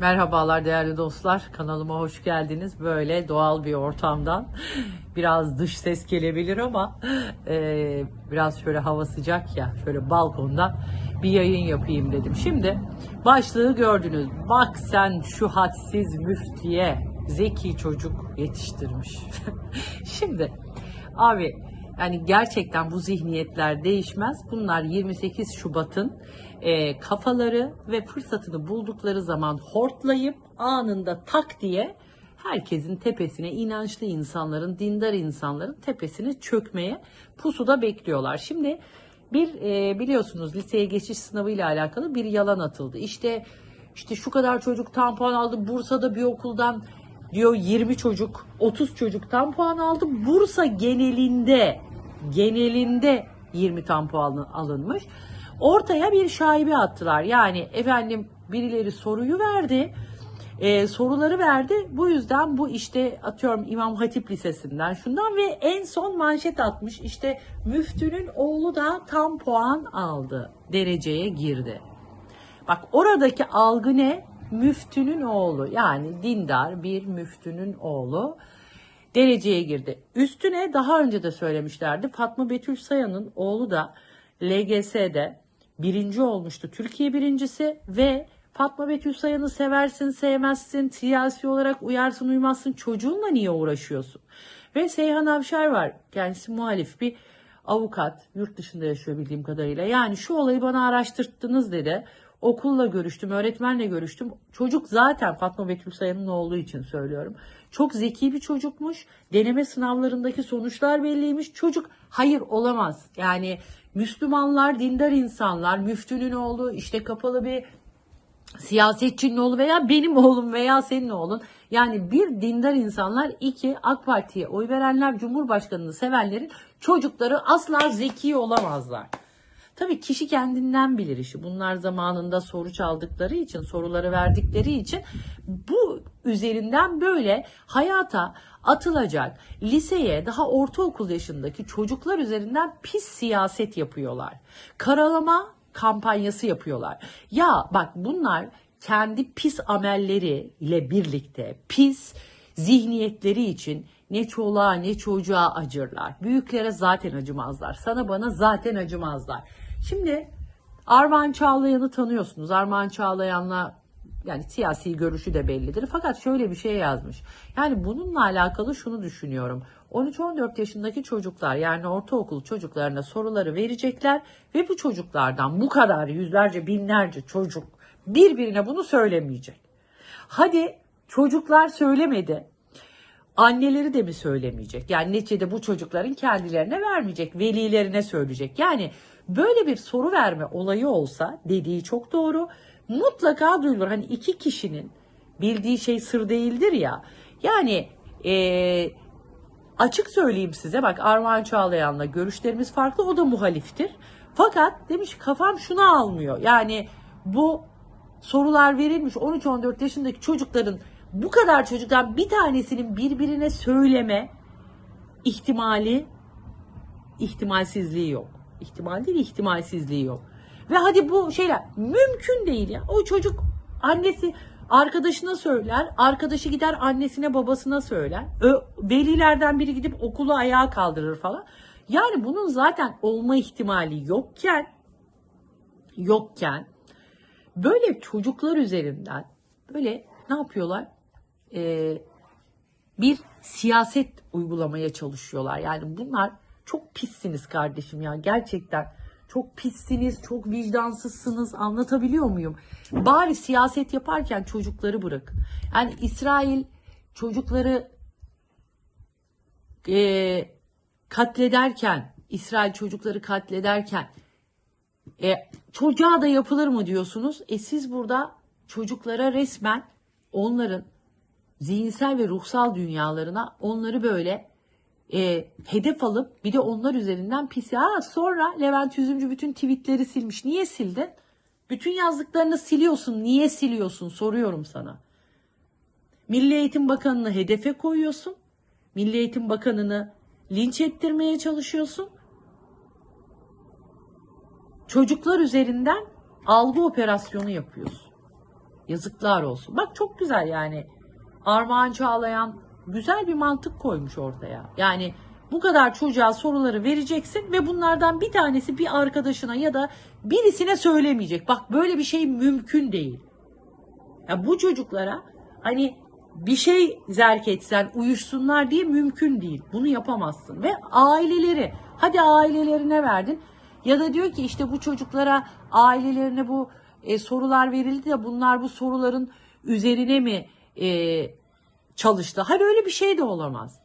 Merhabalar değerli dostlar. Kanalıma hoş geldiniz. Böyle doğal bir ortamdan biraz dış ses gelebilir ama e, biraz şöyle hava sıcak ya şöyle balkonda bir yayın yapayım dedim. Şimdi başlığı gördünüz. Bak sen şu hadsiz müftiye zeki çocuk yetiştirmiş. Şimdi abi yani gerçekten bu zihniyetler değişmez. Bunlar 28 Şubat'ın e, kafaları ve fırsatını buldukları zaman hortlayıp anında tak diye herkesin tepesine inançlı insanların, dindar insanların tepesine çökmeye pusuda bekliyorlar. Şimdi bir e, biliyorsunuz liseye geçiş sınavı ile alakalı bir yalan atıldı. İşte işte şu kadar çocuk tampon aldı. Bursa'da bir okuldan diyor 20 çocuk, 30 çocuk tampon aldı. Bursa genelinde genelinde 20 tampon alınmış. Ortaya bir şaibe attılar. Yani efendim birileri soruyu verdi. e, soruları verdi. Bu yüzden bu işte atıyorum İmam Hatip Lisesi'nden şundan ve en son manşet atmış. İşte müftünün oğlu da tam puan aldı. Dereceye girdi. Bak oradaki algı ne? Müftünün oğlu yani dindar bir müftünün oğlu dereceye girdi. Üstüne daha önce de söylemişlerdi. Fatma Betül Sayan'ın oğlu da LGS'de birinci olmuştu. Türkiye birincisi ve Fatma Betül Sayan'ı seversin, sevmezsin, siyasi olarak uyarsın, uymazsın. Çocuğunla niye uğraşıyorsun? Ve Seyhan Avşar var. Kendisi muhalif bir avukat. Yurt dışında yaşıyor bildiğim kadarıyla. Yani şu olayı bana araştırttınız dedi. Okulla görüştüm, öğretmenle görüştüm. Çocuk zaten Fatma Betül Sayan'ın olduğu için söylüyorum. Çok zeki bir çocukmuş. Deneme sınavlarındaki sonuçlar belliymiş. Çocuk hayır olamaz. Yani Müslümanlar, dindar insanlar, müftünün oğlu, işte kapalı bir siyasetçinin oğlu veya benim oğlum veya senin oğlun. Yani bir dindar insanlar, iki AK Parti'ye oy verenler, Cumhurbaşkanı'nı sevenlerin çocukları asla zeki olamazlar. Tabii kişi kendinden bilir işi. Bunlar zamanında soru çaldıkları için, soruları verdikleri için bu üzerinden böyle hayata atılacak liseye daha ortaokul yaşındaki çocuklar üzerinden pis siyaset yapıyorlar. Karalama kampanyası yapıyorlar. Ya bak bunlar kendi pis amelleriyle birlikte pis zihniyetleri için ne çoluğa ne çocuğa acırlar. Büyüklere zaten acımazlar. Sana bana zaten acımazlar. Şimdi Armağan Çağlayan'ı tanıyorsunuz. Armağan Çağlayan'la yani siyasi görüşü de bellidir. Fakat şöyle bir şey yazmış. Yani bununla alakalı şunu düşünüyorum. 13-14 yaşındaki çocuklar yani ortaokul çocuklarına soruları verecekler ve bu çocuklardan bu kadar yüzlerce binlerce çocuk birbirine bunu söylemeyecek. Hadi çocuklar söylemedi. Anneleri de mi söylemeyecek? Yani neticede bu çocukların kendilerine vermeyecek, velilerine söyleyecek. Yani böyle bir soru verme olayı olsa dediği çok doğru. Mutlaka duyulur. Hani iki kişinin bildiği şey sır değildir ya. Yani eee açık söyleyeyim size bak Armağan Çağlayan'la görüşlerimiz farklı o da muhaliftir. Fakat demiş kafam şunu almıyor. Yani bu sorular verilmiş 13-14 yaşındaki çocukların bu kadar çocuktan bir tanesinin birbirine söyleme ihtimali ihtimalsizliği yok. İhtimal değil ihtimalsizliği yok. Ve hadi bu şeyler mümkün değil ya. O çocuk annesi arkadaşına söyler, arkadaşı gider annesine babasına söyler. Ö, velilerden biri gidip okulu ayağa kaldırır falan. Yani bunun zaten olma ihtimali yokken yokken böyle çocuklar üzerinden böyle ne yapıyorlar? Ee, bir siyaset uygulamaya çalışıyorlar. Yani bunlar çok pissiniz kardeşim ya gerçekten. Çok pissiniz, çok vicdansızsınız anlatabiliyor muyum? Bari siyaset yaparken çocukları bırak. Yani İsrail çocukları e, katlederken, İsrail çocukları katlederken e, çocuğa da yapılır mı diyorsunuz? E siz burada çocuklara resmen onların zihinsel ve ruhsal dünyalarına onları böyle e, hedef alıp bir de onlar üzerinden pis. Ha, sonra Levent Yüzümcü bütün tweetleri silmiş. Niye sildin? Bütün yazdıklarını siliyorsun. Niye siliyorsun? Soruyorum sana. Milli Eğitim Bakanı'nı hedefe koyuyorsun. Milli Eğitim Bakanı'nı linç ettirmeye çalışıyorsun. Çocuklar üzerinden algı operasyonu yapıyorsun. Yazıklar olsun. Bak çok güzel yani. Armağan Çağlayan güzel bir mantık koymuş ortaya. Yani bu kadar çocuğa soruları vereceksin ve bunlardan bir tanesi bir arkadaşına ya da birisine söylemeyecek. Bak böyle bir şey mümkün değil. Ya bu çocuklara hani bir şey zerk etsen uyuşsunlar diye mümkün değil. Bunu yapamazsın. Ve aileleri hadi ailelerine verdin. Ya da diyor ki işte bu çocuklara ailelerine bu e, sorular verildi de bunlar bu soruların üzerine mi e, çalıştı? Hayır öyle bir şey de olamaz.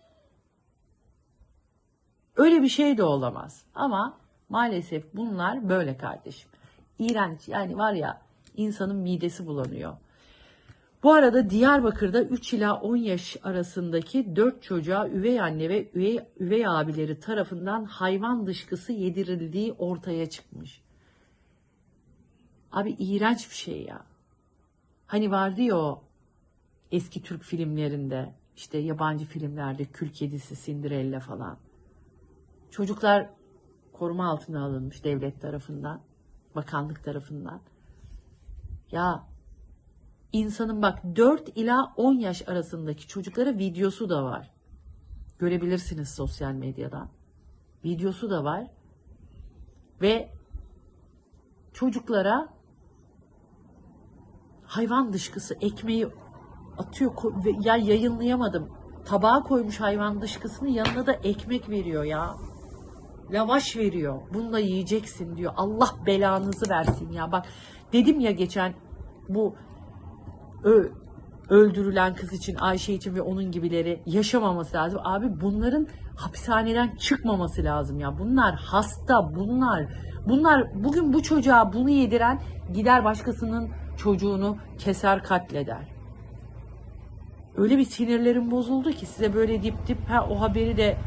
Öyle bir şey de olamaz. Ama maalesef bunlar böyle kardeşim. İğrenç yani var ya insanın midesi bulanıyor. Bu arada Diyarbakır'da 3 ila 10 yaş arasındaki 4 çocuğa üvey anne ve üvey, üvey abileri tarafından hayvan dışkısı yedirildiği ortaya çıkmış. Abi iğrenç bir şey ya. Hani vardı ya o eski Türk filmlerinde işte yabancı filmlerde Kül Kedisi Cinderella falan. Çocuklar koruma altına alınmış devlet tarafından, bakanlık tarafından. Ya insanın bak 4 ila 10 yaş arasındaki çocuklara videosu da var. Görebilirsiniz sosyal medyadan. Videosu da var. Ve çocuklara hayvan dışkısı ekmeği atıyor ve ya yayınlayamadım. Tabağa koymuş hayvan dışkısını yanına da ekmek veriyor ya. Lavaş veriyor. Bununla yiyeceksin diyor. Allah belanızı versin ya. Bak dedim ya geçen bu ö- öldürülen kız için, Ayşe için ve onun gibileri yaşamaması lazım. Abi bunların hapishaneden çıkmaması lazım ya. Bunlar hasta, bunlar bunlar bugün bu çocuğa bunu yediren gider başkasının çocuğunu keser katleder. Öyle bir sinirlerim bozuldu ki size böyle dip dip ha o haberi de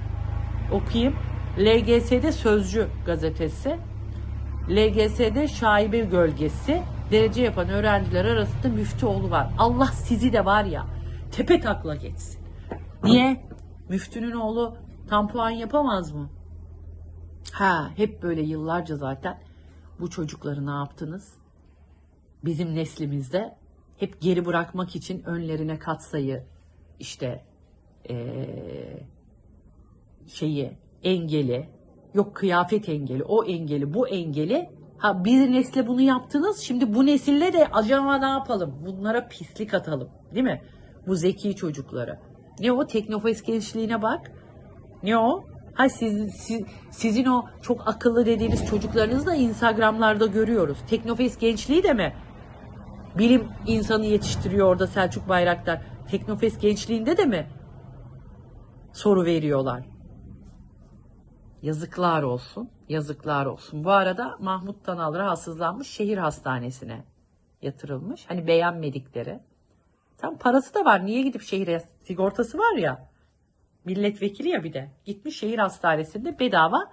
okuyayım. LGS'de Sözcü gazetesi, LGS'de şaibe gölgesi, derece yapan öğrenciler arasında Müftüoğlu var. Allah sizi de var ya tepe takla geçsin. Niye? Müftünün oğlu tam puan yapamaz mı? Ha hep böyle yıllarca zaten bu çocukları ne yaptınız? Bizim neslimizde hep geri bırakmak için önlerine katsayı işte eee şeyi engeli yok kıyafet engeli o engeli bu engeli ha bir nesle bunu yaptınız şimdi bu nesille de acaba ne yapalım? Bunlara pislik atalım değil mi? Bu zeki çocuklara. Ne o? Teknofest gençliğine bak. Ne o? Ha siz, siz- sizin o çok akıllı dediğiniz çocuklarınızı da instagramlarda görüyoruz. Teknofest gençliği de mi bilim insanı yetiştiriyor orada Selçuk Bayraktar teknofest gençliğinde de mi soru veriyorlar Yazıklar olsun, yazıklar olsun. Bu arada Mahmut Tanal rahatsızlanmış şehir hastanesine yatırılmış. Hani beğenmedikleri. Tam parası da var. Niye gidip şehire sigortası var ya. Milletvekili ya bir de. Gitmiş şehir hastanesinde bedava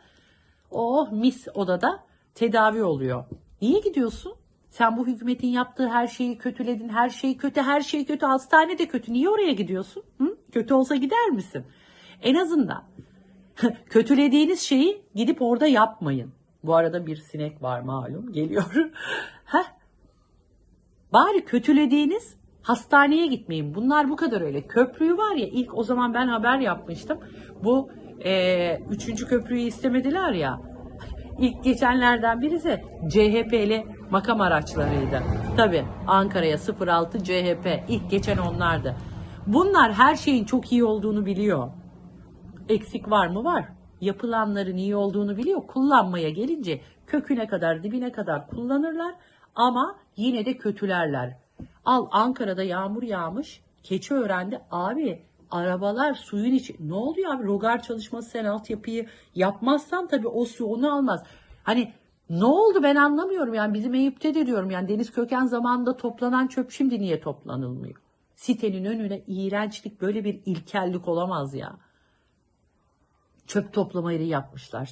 oh mis odada tedavi oluyor. Niye gidiyorsun? Sen bu hükümetin yaptığı her şeyi kötüledin. Her şey kötü, her şey kötü. Hastane de kötü. Niye oraya gidiyorsun? Hı? Kötü olsa gider misin? En azından kötülediğiniz şeyi gidip orada yapmayın. Bu arada bir sinek var malum geliyor. Heh. Bari kötülediğiniz hastaneye gitmeyin. Bunlar bu kadar öyle. Köprüyü var ya ilk o zaman ben haber yapmıştım. Bu e, üçüncü köprüyü istemediler ya. İlk geçenlerden birisi CHP'li makam araçlarıydı. Tabi Ankara'ya 06 CHP ilk geçen onlardı. Bunlar her şeyin çok iyi olduğunu biliyor. Eksik var mı? Var. Yapılanların iyi olduğunu biliyor. Kullanmaya gelince köküne kadar, dibine kadar kullanırlar ama yine de kötülerler. Al Ankara'da yağmur yağmış. Keçi öğrendi. Abi arabalar suyun içi. Ne oluyor abi? Rogar çalışması sen altyapıyı yapmazsan tabii o su onu almaz. Hani ne oldu ben anlamıyorum yani bizim Eyüp'te de diyorum yani Deniz Köken zamanında toplanan çöp şimdi niye toplanılmıyor? Sitenin önüne iğrençlik böyle bir ilkellik olamaz ya çöp toplamayı yapmışlar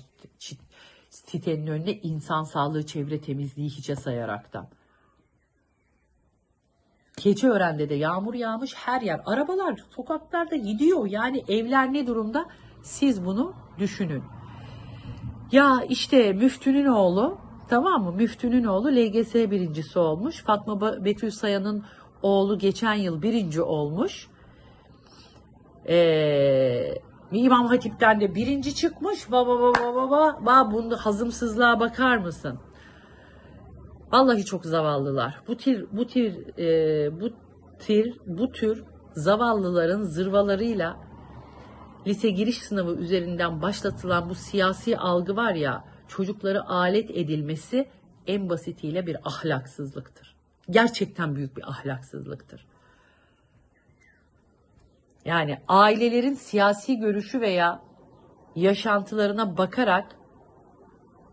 sitenin önüne insan sağlığı çevre temizliği hiçe sayaraktan. Keçiören'de de yağmur yağmış her yer. Arabalar sokaklarda gidiyor. Yani evler ne durumda? Siz bunu düşünün. Ya işte müftünün oğlu tamam mı? Müftünün oğlu LGS birincisi olmuş. Fatma Betül Sayan'ın oğlu geçen yıl birinci olmuş. Ee, İmam Hatip'ten de birinci çıkmış. Baba baba baba baba bunda hazımsızlığa bakar mısın? Vallahi çok zavallılar. Bu tür bu tür e, bu tür bu tür zavallıların zırvalarıyla lise giriş sınavı üzerinden başlatılan bu siyasi algı var ya çocukları alet edilmesi en basitiyle bir ahlaksızlıktır. Gerçekten büyük bir ahlaksızlıktır. Yani ailelerin siyasi görüşü veya yaşantılarına bakarak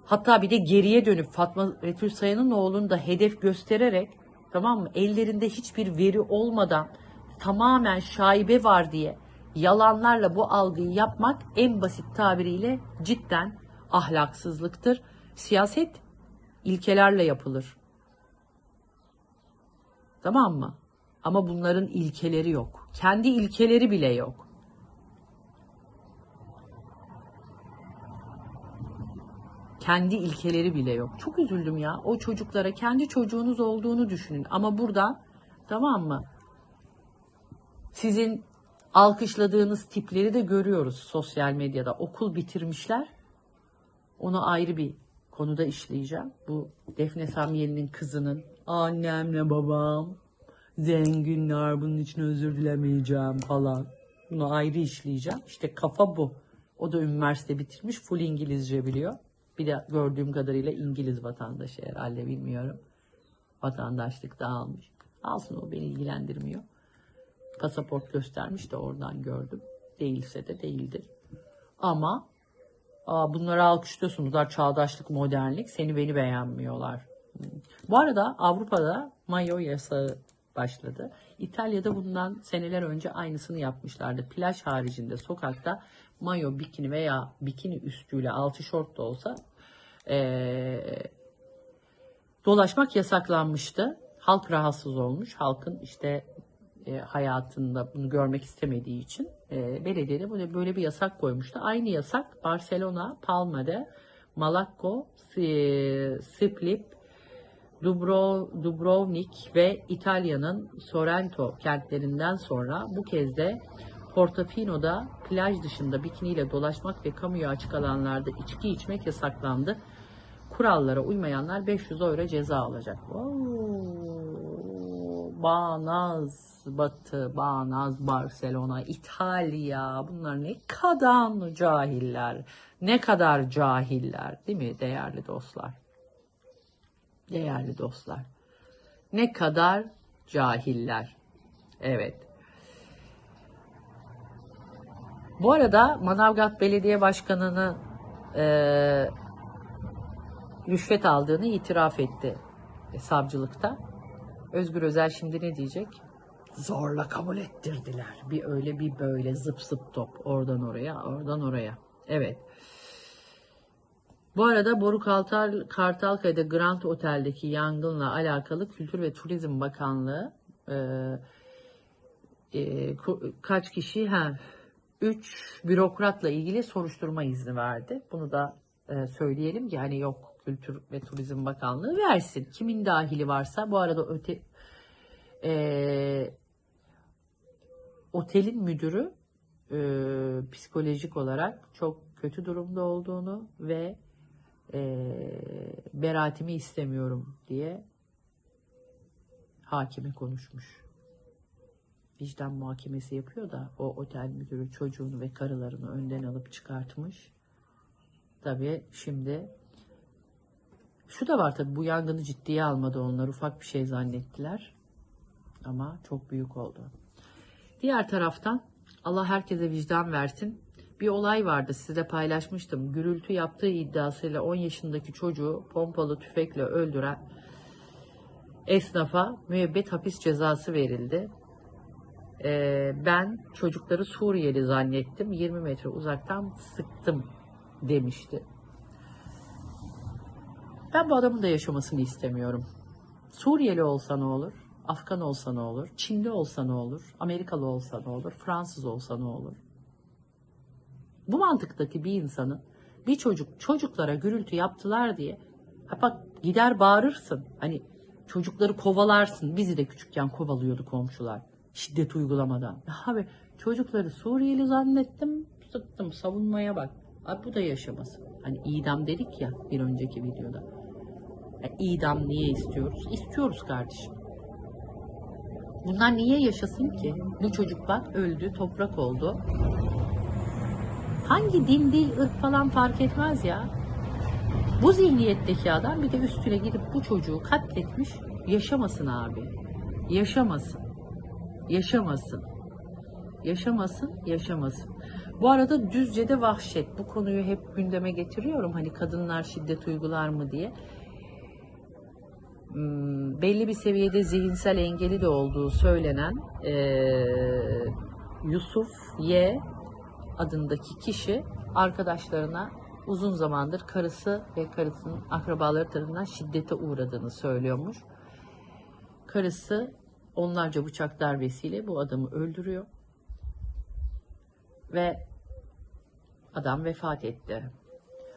hatta bir de geriye dönüp Fatma Betül Sayan'ın oğlunu da hedef göstererek tamam mı ellerinde hiçbir veri olmadan tamamen şaibe var diye yalanlarla bu algıyı yapmak en basit tabiriyle cidden ahlaksızlıktır. Siyaset ilkelerle yapılır. Tamam mı? Ama bunların ilkeleri yok. Kendi ilkeleri bile yok. Kendi ilkeleri bile yok. Çok üzüldüm ya. O çocuklara kendi çocuğunuz olduğunu düşünün. Ama burada tamam mı? Sizin alkışladığınız tipleri de görüyoruz sosyal medyada. Okul bitirmişler. Onu ayrı bir konuda işleyeceğim. Bu Defne Samyeli'nin kızının annemle babam zenginler bunun için özür dilemeyeceğim falan. Bunu ayrı işleyeceğim. İşte kafa bu. O da üniversite bitirmiş. Full İngilizce biliyor. Bir de gördüğüm kadarıyla İngiliz vatandaşı herhalde bilmiyorum. Vatandaşlık da almış. Alsın o beni ilgilendirmiyor. Pasaport göstermiş de oradan gördüm. Değilse de değildir. Ama aa, bunları alkışlıyorsunuz. Bunlar çağdaşlık, modernlik. Seni beni beğenmiyorlar. Bu arada Avrupa'da mayo yasağı başladı. İtalya'da bundan seneler önce aynısını yapmışlardı. Plaj haricinde sokakta mayo, bikini veya bikini üstüyle altı şort da olsa eee, dolaşmak yasaklanmıştı. Halk rahatsız olmuş. Halkın işte e, hayatında bunu görmek istemediği için e, belediye de böyle, böyle bir yasak koymuştu. Aynı yasak Barcelona, Palma'da, Malakko, Si- Split, Dubro- Dubrovnik ve İtalya'nın Sorrento kentlerinden sonra bu kez de Portofino'da plaj dışında bikiniyle dolaşmak ve kamuya açık alanlarda içki içmek yasaklandı. Kurallara uymayanlar 500 euro ceza alacak. Oo, Bağnaz, Batı, Bağnaz, Barcelona, İtalya. Bunlar ne kadar cahiller. Ne kadar cahiller değil mi değerli dostlar? Değerli dostlar. Ne kadar cahiller. Evet. Bu arada Manavgat Belediye Başkanı'nı e, rüşvet aldığını itiraf etti e, savcılıkta. Özgür Özel şimdi ne diyecek? Zorla kabul ettirdiler. Bir öyle bir böyle zıp zıp top. Oradan oraya, oradan oraya. Evet. Bu arada Boru Kartal, Kartalkaya'da Grand Otel'deki yangınla alakalı Kültür ve Turizm Bakanlığı e, e, kaç kişi ha 3 bürokratla ilgili soruşturma izni verdi. Bunu da e, söyleyelim ki hani yok Kültür ve Turizm Bakanlığı versin. Kimin dahili varsa bu arada öte e, otelin müdürü e, psikolojik olarak çok kötü durumda olduğunu ve e, beraatimi istemiyorum diye hakime konuşmuş. Vicdan muhakemesi yapıyor da o otel müdürü çocuğunu ve karılarını önden alıp çıkartmış. Tabii şimdi şu da var tabii bu yangını ciddiye almadı onlar ufak bir şey zannettiler. Ama çok büyük oldu. Diğer taraftan Allah herkese vicdan versin. Bir olay vardı size paylaşmıştım. Gürültü yaptığı iddiasıyla 10 yaşındaki çocuğu pompalı tüfekle öldüren esnafa müebbet hapis cezası verildi. Ee, ben çocukları Suriyeli zannettim. 20 metre uzaktan sıktım demişti. Ben bu adamın da yaşamasını istemiyorum. Suriyeli olsa ne olur? Afgan olsa ne olur? Çinli olsa ne olur? Amerikalı olsa ne olur? Fransız olsa ne olur? Bu mantıktaki bir insanın bir çocuk çocuklara gürültü yaptılar diye ha bak gider bağırırsın. Hani çocukları kovalarsın. Bizi de küçükken kovalıyordu komşular. Şiddet uygulamadan. Abi çocukları Suriyeli zannettim. Sıktım savunmaya bak. Abi bu da yaşaması. Hani idam dedik ya bir önceki videoda. Ya idam niye istiyoruz? İstiyoruz kardeşim. Bunlar niye yaşasın ki? Bu çocuklar öldü, toprak oldu. Hangi din, dil, ırk falan fark etmez ya. Bu zihniyetteki adam bir de üstüne gidip bu çocuğu katletmiş. Yaşamasın abi. Yaşamasın. Yaşamasın. Yaşamasın, yaşamasın. Bu arada Düzce'de vahşet. Bu konuyu hep gündeme getiriyorum. Hani kadınlar şiddet uygular mı diye. Hmm, belli bir seviyede zihinsel engeli de olduğu söylenen eee, Yusuf Y adındaki kişi arkadaşlarına uzun zamandır karısı ve karısının akrabaları tarafından şiddete uğradığını söylüyormuş. Karısı onlarca bıçak darbesiyle bu adamı öldürüyor ve adam vefat etti.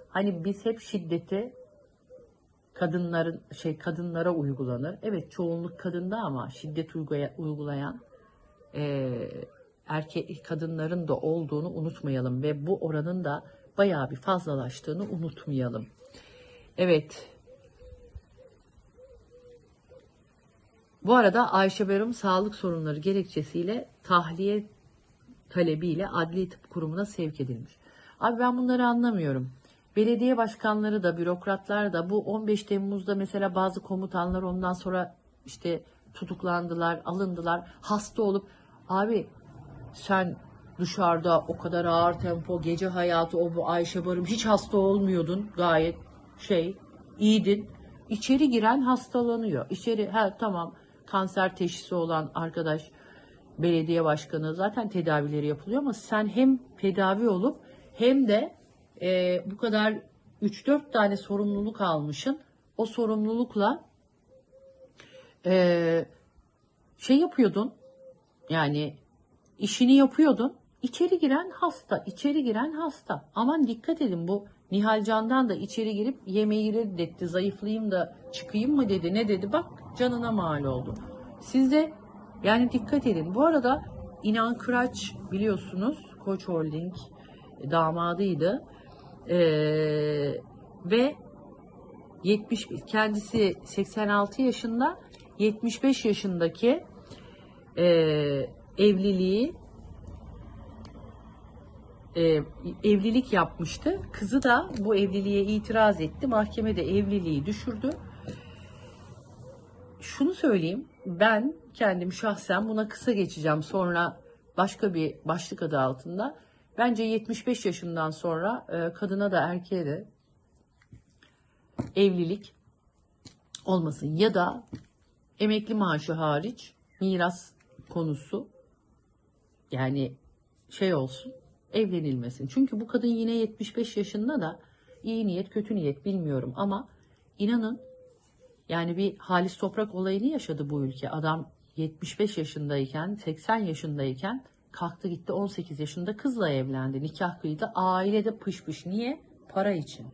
Hani biz hep şiddeti kadınların şey kadınlara uygulanır. Evet çoğunluk kadında ama şiddet uygulaya- uygulayan eee erkek kadınların da olduğunu unutmayalım ve bu oranın da bayağı bir fazlalaştığını unutmayalım. Evet. Bu arada Ayşe Berum sağlık sorunları gerekçesiyle tahliye talebiyle Adli Tıp Kurumu'na sevk edilmiş. Abi ben bunları anlamıyorum. Belediye başkanları da, bürokratlar da bu 15 Temmuz'da mesela bazı komutanlar ondan sonra işte tutuklandılar, alındılar, hasta olup abi sen dışarıda o kadar ağır tempo, gece hayatı, o bu Ayşe Barım hiç hasta olmuyordun gayet şey, iyiydin. İçeri giren hastalanıyor. İçeri, ha tamam kanser teşhisi olan arkadaş belediye başkanı zaten tedavileri yapılıyor ama sen hem tedavi olup hem de e, bu kadar 3-4 tane sorumluluk almışın. O sorumlulukla e, şey yapıyordun yani işini yapıyordun. İçeri giren hasta, içeri giren hasta. Aman dikkat edin bu Nihal Can'dan da içeri girip yemeği reddetti. Zayıflayayım da çıkayım mı dedi. Ne dedi? Bak canına mal oldu. Siz de yani dikkat edin. Bu arada İnan Kıraç biliyorsunuz Koç Holding damadıydı. Ee, ve 70 kendisi 86 yaşında 75 yaşındaki e, evliliği e, evlilik yapmıştı. Kızı da bu evliliğe itiraz etti. Mahkeme de evliliği düşürdü. Şunu söyleyeyim. Ben kendim şahsen buna kısa geçeceğim. Sonra başka bir başlık adı altında. Bence 75 yaşından sonra e, kadına da erkeğe de evlilik olmasın. Ya da emekli maaşı hariç miras konusu yani şey olsun evlenilmesin. Çünkü bu kadın yine 75 yaşında da iyi niyet kötü niyet bilmiyorum ama inanın yani bir Halis Toprak olayını yaşadı bu ülke. Adam 75 yaşındayken 80 yaşındayken kalktı gitti 18 yaşında kızla evlendi. Nikah kıydı. Ailede pış pış. Niye? Para için.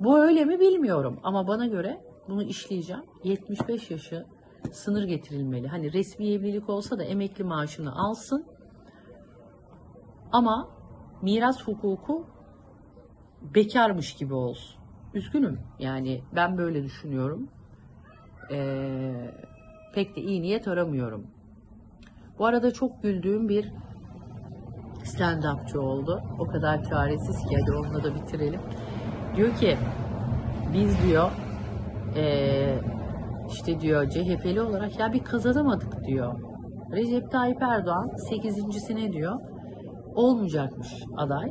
Bu öyle mi bilmiyorum ama bana göre bunu işleyeceğim. 75 yaşı sınır getirilmeli. Hani resmi evlilik olsa da emekli maaşını alsın. Ama miras hukuku bekarmış gibi olsun. Üzgünüm. Yani ben böyle düşünüyorum. Ee, pek de iyi niyet aramıyorum. Bu arada çok güldüğüm bir stand-upçı oldu. O kadar çaresiz ki hadi onunla da bitirelim. Diyor ki biz diyor eee, işte diyor CHP'li olarak ya bir kazanamadık diyor. Recep Tayyip Erdoğan 8.sine diyor olmayacakmış aday.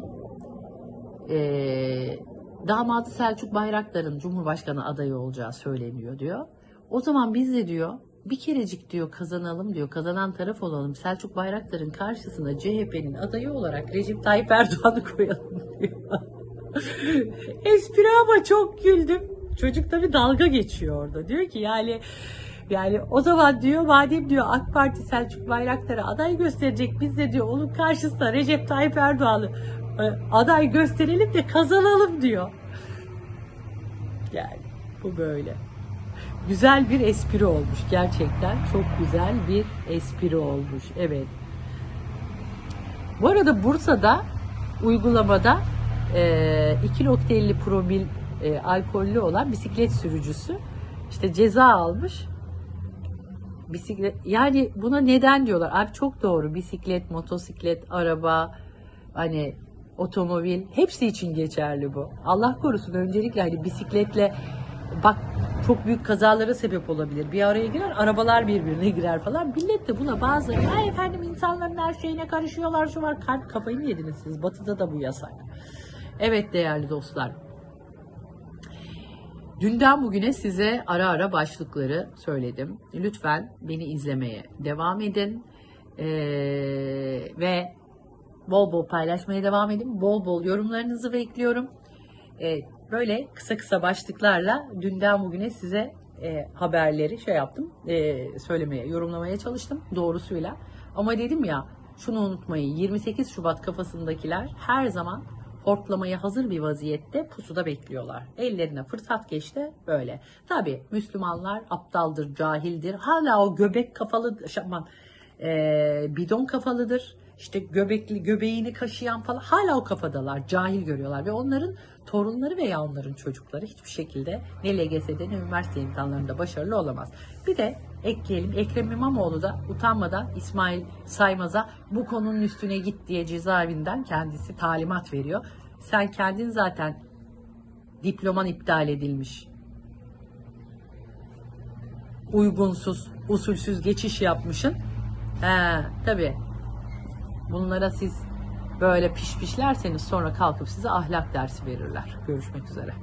Eee damadı Selçuk Bayraktar'ın Cumhurbaşkanı adayı olacağı söyleniyor diyor. O zaman biz de diyor bir kerecik diyor kazanalım diyor kazanan taraf olalım Selçuk Bayraktar'ın karşısına CHP'nin adayı olarak Recep Tayyip Erdoğan'ı koyalım diyor. Espri ama çok güldüm. Çocuk tabii dalga geçiyor orada. Diyor ki yani yani o zaman diyor madem diyor AK Parti Selçuk Bayraktar'a aday gösterecek biz de diyor onun karşısına Recep Tayyip Erdoğan'ı aday gösterelim de kazanalım diyor. Yani bu böyle. güzel bir espri olmuş gerçekten. Çok güzel bir espri olmuş. Evet. Bu arada Bursa'da uygulamada e, 2.50 promil e, alkollü olan bisiklet sürücüsü işte ceza almış. Bisiklet yani buna neden diyorlar? Abi çok doğru. Bisiklet, motosiklet, araba, hani otomobil hepsi için geçerli bu. Allah korusun öncelikle hani bisikletle bak çok büyük kazalara sebep olabilir. Bir araya girer, arabalar birbirine girer falan. Millet de buna bazı, ay efendim insanların her şeyine karışıyorlar şu var. Kalp kafayı mı yediniz siz? Batı'da da bu yasak. Evet değerli dostlar. Dünden bugüne size ara ara başlıkları söyledim. Lütfen beni izlemeye devam edin. Ee, ve bol bol paylaşmaya devam edin. Bol bol yorumlarınızı bekliyorum. Ee, böyle kısa kısa başlıklarla dünden bugüne size e, haberleri şey yaptım, e, söylemeye, yorumlamaya çalıştım doğrusuyla. Ama dedim ya, şunu unutmayın, 28 Şubat kafasındakiler her zaman hortlamaya hazır bir vaziyette pusuda bekliyorlar. Ellerine fırsat geçti böyle. Tabi Müslümanlar aptaldır, cahildir. Hala o göbek kafalı, şaman, e, bidon kafalıdır. İşte göbekli göbeğini kaşıyan falan hala o kafadalar. Cahil görüyorlar ve onların torunları veya onların çocukları hiçbir şekilde ne LGS'de ne üniversite imtihanlarında başarılı olamaz. Bir de ekleyelim Ekrem İmamoğlu da utanmadan İsmail Saymaz'a bu konunun üstüne git diye cezaevinden kendisi talimat veriyor. Sen kendin zaten diploman iptal edilmiş. Uygunsuz, usulsüz geçiş yapmışın. He, tabii. Bunlara siz böyle piş pişlerseniz sonra kalkıp size ahlak dersi verirler. Görüşmek üzere.